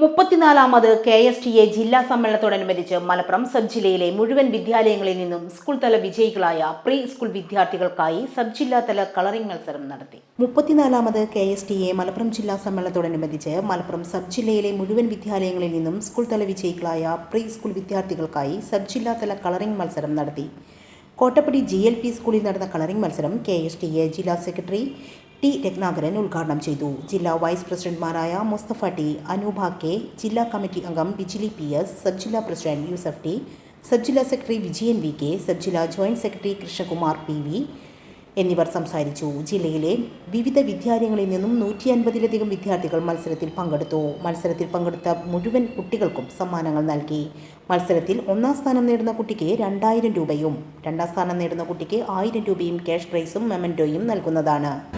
മുപ്പത്തിനാലാമത് K S T A ജില്ലാ സമ്മേളനത്തോടനുബന്ധിച്ച് Malappuram sub ജില്ലയിലെ മുഴുവൻ വിദ്യാലയങ്ങളിൽ നിന്നും സ്കൂൾ തല വിജയികളായ പ്രീ സ്കൂൾ വിദ്യാർത്ഥികൾക്കായി സബ് ജില്ലാതല കളറിംഗ് മത്സരം നടത്തി. മുപ്പത്തിനാലാമത് K S T A Malappuram ജില്ലാ സമ്മേളനത്തോടനുബന്ധിച്ച് മലപ്പുറം സബ് ജില്ലയിലെ മുഴുവൻ വിദ്യാലയങ്ങളിൽ നിന്നും സ്കൂൾ തല വിജയികളായ പ്രീ സ്കൂൾ വിദ്യാർത്ഥികൾക്കായി സബ് ജില്ലാതല കളറിംഗ് മത്സരം നടത്തി. കോട്ടപ്പടി ജി എൽ പി സ്കൂളിൽ നടന്ന കളറിംഗ് മത്സരം കെ എസ് ടി എ ജില്ലാ സെക്രട്ടറി ടി. രത്നാകരൻ ഉദ്ഘാടനം ചെയ്തു. ജില്ലാ വൈസ് പ്രസിഡന്റ്മാരായ മുസ്തഫ ടി. അനൂപ കെ. ജില്ലാ കമ്മിറ്റി അംഗം ബിജിലി പി. എസ്. സബ് ജില്ലാ പ്രസിഡന്റ് യൂസഫ് ടി. സബ് ജില്ലാ secretary Vijayan V. K. Sub ജില്ലാ joint secretary Krishnakumar P. V. എന്നിവർ സംസാരിച്ചു. ജില്ലയിലെ വിവിധ വിദ്യാലയങ്ങളിൽ നിന്നും നൂറ്റി അൻപതിലധികം വിദ്യാർത്ഥികൾ മത്സരത്തിൽ പങ്കെടുത്തു. മത്സരത്തിൽ പങ്കെടുത്ത മുഴുവൻ കുട്ടികൾക്കും സമ്മാനങ്ങൾ നൽകി. മത്സരത്തിൽ ഒന്നാം സ്ഥാനം നേടുന്ന കുട്ടിക്ക് രണ്ടായിരം രൂപയും രണ്ടാം സ്ഥാനം നേടുന്ന കുട്ടിക്ക് ആയിരം രൂപയും ക്യാഷ് പ്രൈസും മെമന്റോയും നൽകുന്നതാണ്.